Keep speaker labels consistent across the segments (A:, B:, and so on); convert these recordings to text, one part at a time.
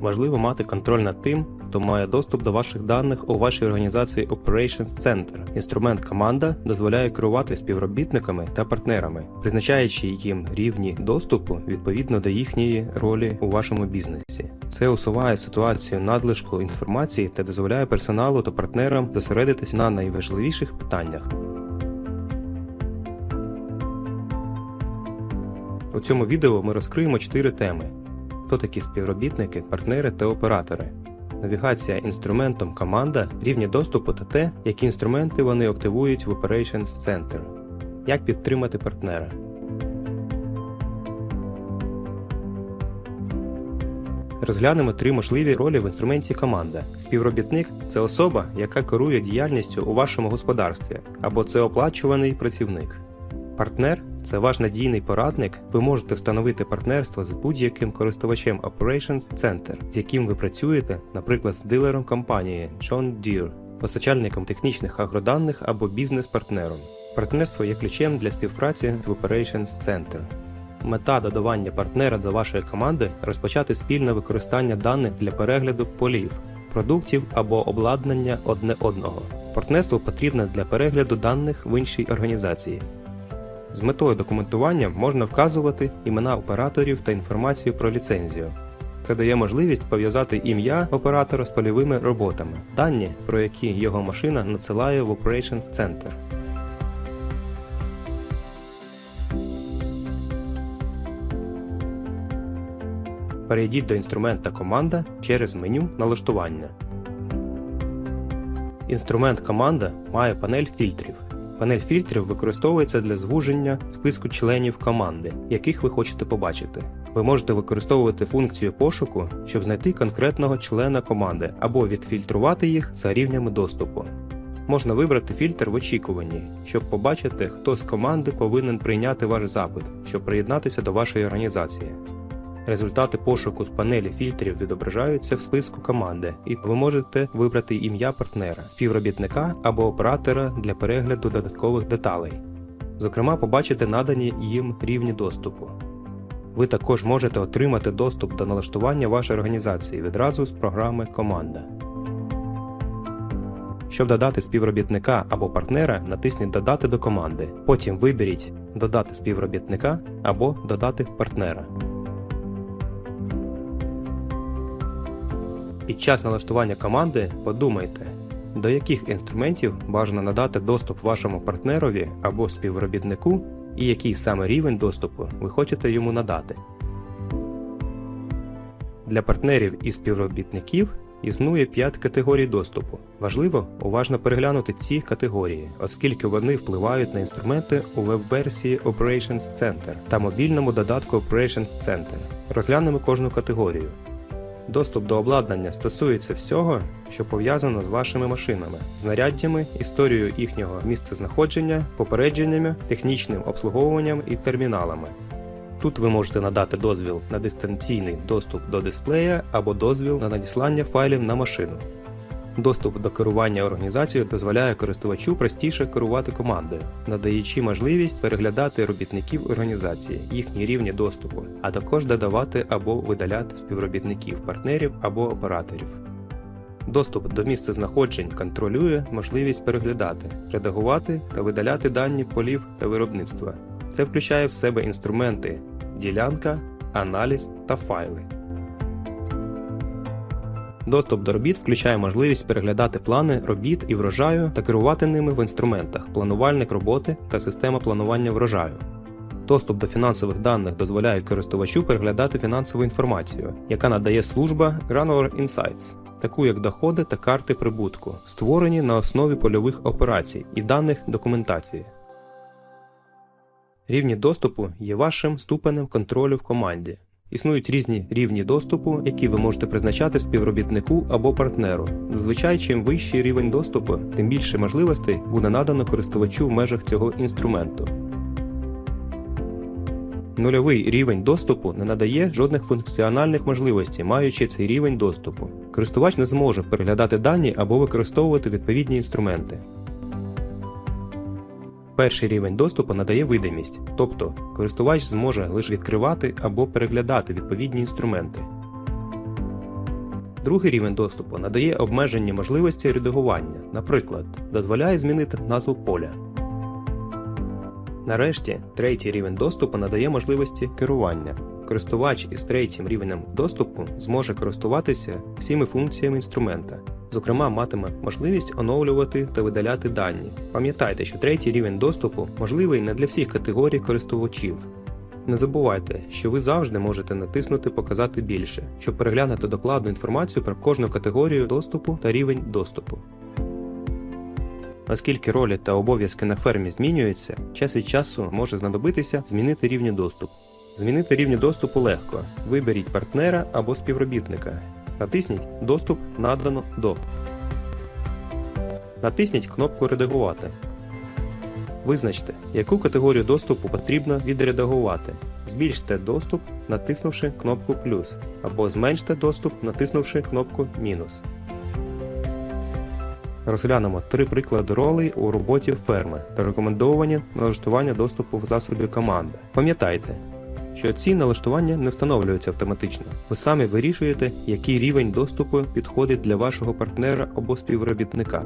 A: Важливо мати контроль над тим, хто має доступ до ваших даних у вашій організації Operations Center. Інструмент команда дозволяє керувати співробітниками та партнерами, призначаючи їм рівні доступу відповідно до їхньої ролі у вашому бізнесі. Це усуває ситуацію надлишку інформації та дозволяє персоналу та партнерам зосередитися на найважливіших питаннях. У цьому відео ми розкриємо чотири теми: хто такі співробітники, партнери та оператори, навігація інструментом команда, рівні доступу та те, які інструменти вони активують в Operations Center, як підтримати партнера. Розглянемо три можливі ролі в інструменті команда. Співробітник це особа, яка керує діяльністю у вашому господарстві, або це оплачуваний працівник. Партнер це ваш надійний порадник. Ви можете встановити партнерство з будь-яким користувачем Operations Center, з яким ви працюєте, наприклад, з дилером компанії John Deere, постачальником технічних агроданих або бізнес-партнером. Партнерство є ключем для співпраці в Operations Center. Мета додавання партнера до вашої команди розпочати спільне використання даних для перегляду полів, продуктів або обладнання одне одного. Партнерство потрібне для перегляду даних в іншій організації. З метою документування можна вказувати імена операторів та інформацію про ліцензію. Це дає можливість пов'язати ім'я оператора з польовими роботами, дані, про які його машина надсилає в Operations Center. Перейдіть до інструмента Команда через меню Налаштування. Інструмент Команда має панель фільтрів. Панель фільтрів використовується для звуження списку членів команди, яких ви хочете побачити. Ви можете використовувати функцію пошуку, щоб знайти конкретного члена команди або відфільтрувати їх за рівнями доступу. Можна вибрати фільтр в очікуванні, щоб побачити, хто з команди повинен прийняти ваш запит, щоб приєднатися до вашої організації. Результати пошуку з панелі фільтрів відображаються в списку команди, і ви можете вибрати ім'я партнера, співробітника або оператора для перегляду додаткових деталей. Зокрема, побачити надані їм рівні доступу. Ви також можете отримати доступ до налаштування вашої організації відразу з програми Команда. Щоб додати співробітника або партнера, натисніть Додати до команди. Потім виберіть Додати співробітника або Додати партнера. Під час налаштування команди подумайте, до яких інструментів бажано надати доступ вашому партнерові або співробітнику і який саме рівень доступу ви хочете йому надати. Для партнерів і співробітників існує 5 категорій доступу. Важливо уважно переглянути ці категорії, оскільки вони впливають на інструменти у веб-версії Operations Center та мобільному додатку Operations Center. Розглянемо кожну категорію. Доступ до обладнання стосується всього, що пов'язано з вашими машинами, знаряддями, історією їхнього місцезнаходження, попередженнями, технічним обслуговуванням і терміналами. Тут ви можете надати дозвіл на дистанційний доступ до дисплея або дозвіл на надіслання файлів на машину. Доступ до керування організацією дозволяє користувачу простіше керувати командою, надаючи можливість переглядати робітників організації, їхні рівні доступу, а також додавати або видаляти співробітників, партнерів або операторів. Доступ до місця знаходжень контролює можливість переглядати, редагувати та видаляти дані полів та виробництва. Це включає в себе інструменти ділянка, аналіз та файли. Доступ до робіт включає можливість переглядати плани робіт і врожаю та керувати ними в інструментах, планувальник роботи та система планування врожаю. Доступ до фінансових даних дозволяє користувачу переглядати фінансову інформацію, яка надає служба Granular Insights, таку як доходи та карти прибутку, створені на основі польових операцій і даних документації. Рівні доступу є вашим ступенем контролю в команді. Існують різні рівні доступу, які ви можете призначати співробітнику або партнеру. Зазвичай, чим вищий рівень доступу, тим більше можливостей буде надано користувачу в межах цього інструменту. Нульовий рівень доступу не надає жодних функціональних можливостей, маючи цей рівень доступу. Користувач не зможе переглядати дані або використовувати відповідні інструменти. Перший рівень доступу надає видимість, тобто користувач зможе лише відкривати або переглядати відповідні інструменти. Другий рівень доступу надає обмежені можливості редагування, наприклад, дозволяє змінити назву поля. Нарешті, третій рівень доступу надає можливості керування. Користувач із третім рівнем доступу зможе користуватися всіми функціями інструмента, зокрема, матиме можливість оновлювати та видаляти дані. Пам'ятайте, що третій рівень доступу можливий не для всіх категорій користувачів. Не забувайте, що ви завжди можете натиснути Показати більше, щоб переглянути докладну інформацію про кожну категорію доступу та рівень доступу. Оскільки ролі та обов'язки на фермі змінюються, час від часу може знадобитися змінити рівні доступу. Змінити рівні доступу легко. Виберіть партнера або співробітника. Натисніть Доступ надано до. Натисніть кнопку Редагувати. Визначте, яку категорію доступу потрібно відредагувати. Збільште доступ, натиснувши кнопку плюс, або зменште доступ, натиснувши кнопку мінус. Розглянемо три приклади ролей у роботі ферми та рекомендовані налаштування доступу в засобі команди. Пам'ятайте, що ці налаштування не встановлюються автоматично. Ви самі вирішуєте, який рівень доступу підходить для вашого партнера або співробітника.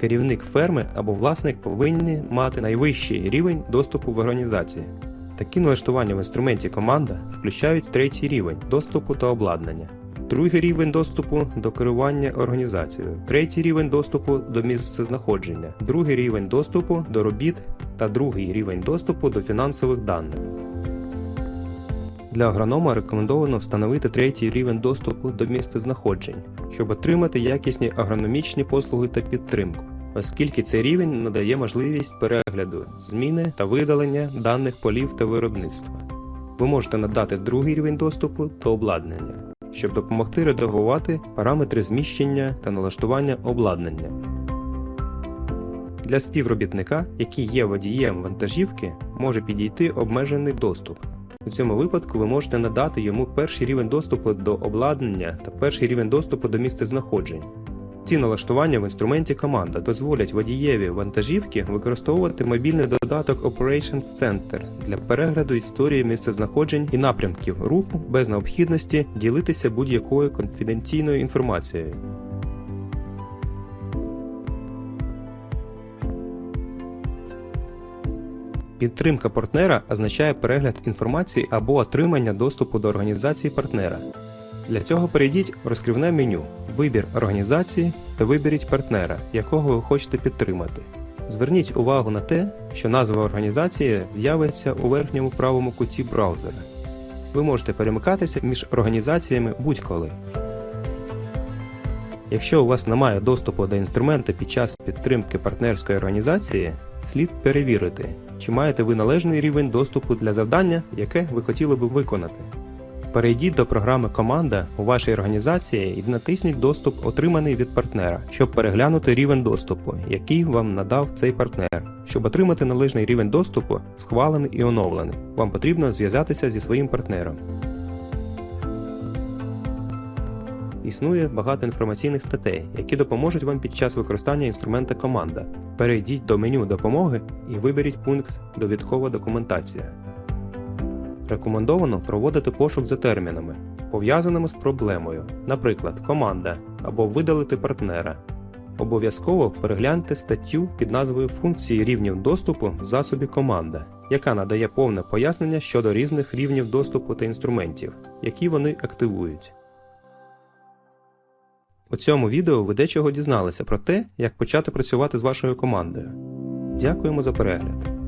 A: Керівник ферми або власник повинні мати найвищий рівень доступу в організації. Такі налаштування в інструменті команда включають третій рівень доступу та обладнання, другий рівень доступу до керування організацією, третій рівень доступу до місцезнаходження, другий рівень доступу до робіт та другий рівень доступу до фінансових даних. Для агронома рекомендовано встановити третій рівень доступу до місцезнаходжень, щоб отримати якісні агрономічні послуги та підтримку, оскільки цей рівень надає можливість перегляду, зміни та видалення даних полів та виробництва. Ви можете надати другий рівень доступу до обладнання, щоб допомогти редагувати параметри зміщення та налаштування обладнання. Для співробітника, який є водієм вантажівки, може підійти обмежений доступ. У цьому випадку ви можете надати йому перший рівень доступу до обладнання та перший рівень доступу до місця знаходжень. Ці налаштування в інструменті команда дозволять водієві вантажівки використовувати мобільний додаток Operations Center для перегляду історії місцезнаходжень і напрямків руху без необхідності ділитися будь-якою конфіденційною інформацією. Підтримка партнера означає перегляд інформації або отримання доступу до організації партнера. Для цього перейдіть в розкривне меню Вибір організації та виберіть партнера, якого ви хочете підтримати. Зверніть увагу на те, що назва організації з'явиться у верхньому правому куті браузера. Ви можете перемикатися між організаціями будь-коли. Якщо у вас немає доступу до інструмента під час підтримки партнерської організації, слід перевірити, чи маєте ви належний рівень доступу для завдання, яке ви хотіли би виконати. Перейдіть до програми Команда у вашій організації і натисніть Доступ, отриманий від партнера, щоб переглянути рівень доступу, який вам надав цей партнер. Щоб отримати належний рівень доступу, схвалений і оновлений, вам потрібно зв'язатися зі своїм партнером. Існує багато інформаційних статей, які допоможуть вам під час використання інструмента команда. Перейдіть до меню допомоги і виберіть пункт Довідкова документація. Рекомендовано проводити пошук за термінами, пов'язаними з проблемою, наприклад, команда або видалити партнера. Обов'язково перегляньте статтю під назвою Функції рівнів доступу в засобі команда, яка надає повне пояснення щодо різних рівнів доступу та інструментів, які вони активують. У цьому відео ви дечого дізналися про те, як почати працювати з вашою командою. Дякуємо за перегляд!